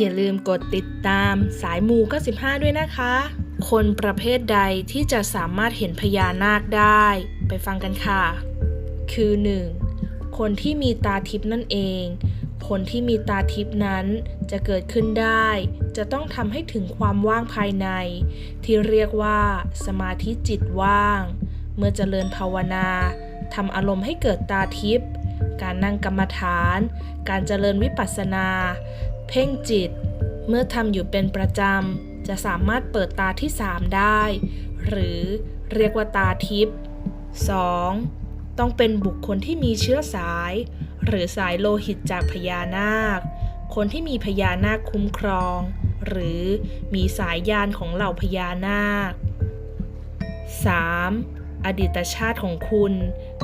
อย่าลืมกดติดตามสายมู95ด้วยนะคะ คนประเภทใดที่จะสามารถเห็นพญานาคได้ ไปฟังกันค่ะ คือ 1. คนที่มีตาทิพนั่นเอง คนที่มีตาทิพนั้นจะเกิดขึ้นได้ จะต้องทำให้ถึงความว่างภายใน ที่เรียกว่าสมาธิจิตว่าง เมื่อเจริญภาวนาทำอารมณ์ให้เกิดตาทิพย์ การนั่งกรรมฐาน การเจริญวิปัสสนา เพ่งจิต เมื่อทำอยู่เป็นประจำ จะสามารถเปิดตาที่ 3 ได้ หรือเรียกว่าตาทิพย์ 2. ต้องเป็นบุคคลที่มีเชื้อสาย หรือสายโลหิตจากพญานาค คนที่มีพญานาคคุ้มครอง หรือมีสายยานของเหล่าพญานาค 3. อดีตชาติของคุณ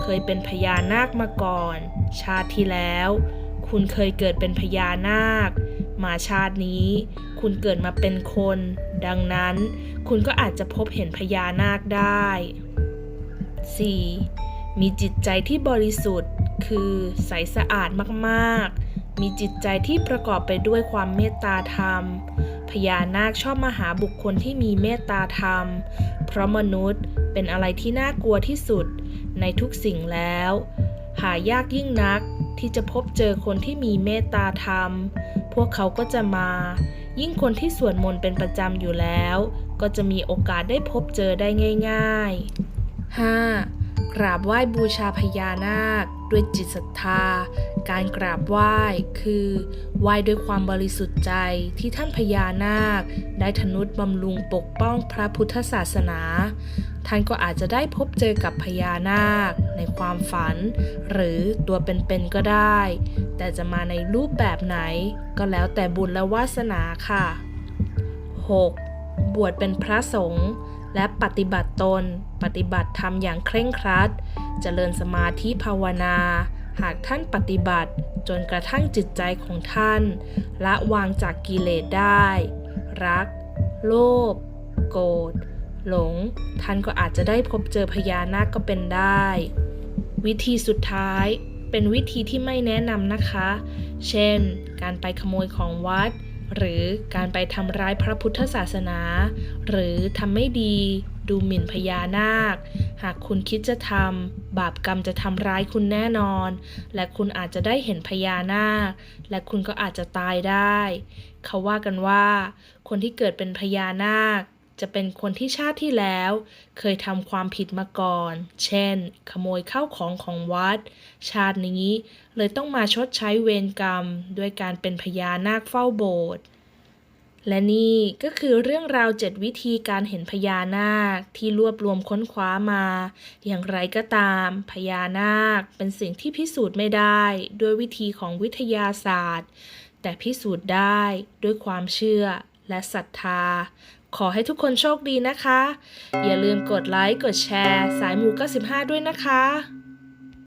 เคยเป็นพญานาคมาก่อน ชาติที่แล้ว คุณเคยเกิดเป็นพญานาค มาชาตินี้ คุณเกิดมาเป็นคน ดังนั้น คุณก็อาจจะพบเห็นพญานาคได้ 4. มีจิตใจที่บริสุทธิ์ คือใสสะอาดมากๆ มีจิตใจที่ประกอบไปด้วยความเมตตาธรรม พญานาคชอบมาหาบุคคลที่มีเมตตาธรรม เพราะมนุษย์เป็นอะไรที่น่ากลัวที่สุดในทุกสิ่งแล้ว หายากยิ่งนักที่จะพบเจอคนที่มีเมตตาธรรม พวกเขาก็จะมา ยิ่งคนที่สวดมนต์เป็นประจำอยู่แล้ว ก็จะมีโอกาสได้พบเจอได้ง่าย ๆ 5. กราบไหว้บูชาพญานาค ด้วยจิตศรัทธา การกราบไหว้คือไหว้ด้วยความบริสุทธิ์ใจที่ท่านพญานาค ได้ทนุบำรุงปกป้องพระพุทธศาสนา ท่านก็อาจจะได้พบเจอกับพญานาค ในความฝัน หรือตัวเป็นๆก็ได้ แต่จะมาในรูปแบบไหน ก็แล้วแต่บุญและวาสนาค่ะ 6. บวชเป็นพระสงฆ์และปฏิบัติตน ปฏิบัติธรรมอย่างเคร่งครัด เจริญสมาธิภาวนา หากท่านปฏิบัติ จนกระทั่งจิตใจของท่านละวางจากกิเลสได้ รัก โลภโกรธหลง ท่านก็อาจจะได้พบเจอพญานาคก็เป็นได้ วิธีสุดท้ายเป็นวิธีที่ไม่แนะนำนะคะ เช่น การไปขโมยของวัด หรือการไปทำร้ายพระพุทธศาสนา หรือทำไม่ดี ดูหมิ่นพญานาค หากคุณคิดจะทำบาปกรรมจะทำร้ายคุณแน่นอน และคุณอาจจะได้เห็นพญานาค และคุณก็อาจจะตายได้ เขาว่ากันว่า คนที่เกิดเป็นพญานาค จะเป็นคนที่ชาติที่แล้ว เคยทำความผิดมาก่อน เช่น ขโมยข้าวของของวัด ชาตินี้เลยต้องมาชดใช้เวรกรรม ด้วยการเป็นพญานาคเฝ้าโบสถ์ และนี่ก็คือเรื่องราว 7 วิธีการเห็นพญานาคที่รวบรวมค้นคว้ามา อย่างไรก็ตาม พญานาคเป็นสิ่งที่พิสูจน์ไม่ได้ ด้วยวิธีของวิทยาศาสตร์ แต่พิสูจน์ได้ด้วยความเชื่อและศรัทธา ขอให้ทุกคนโชคดีนะคะ อย่าลืมกดไลค์ กดแชร์ สายมู95ด้วยนะคะ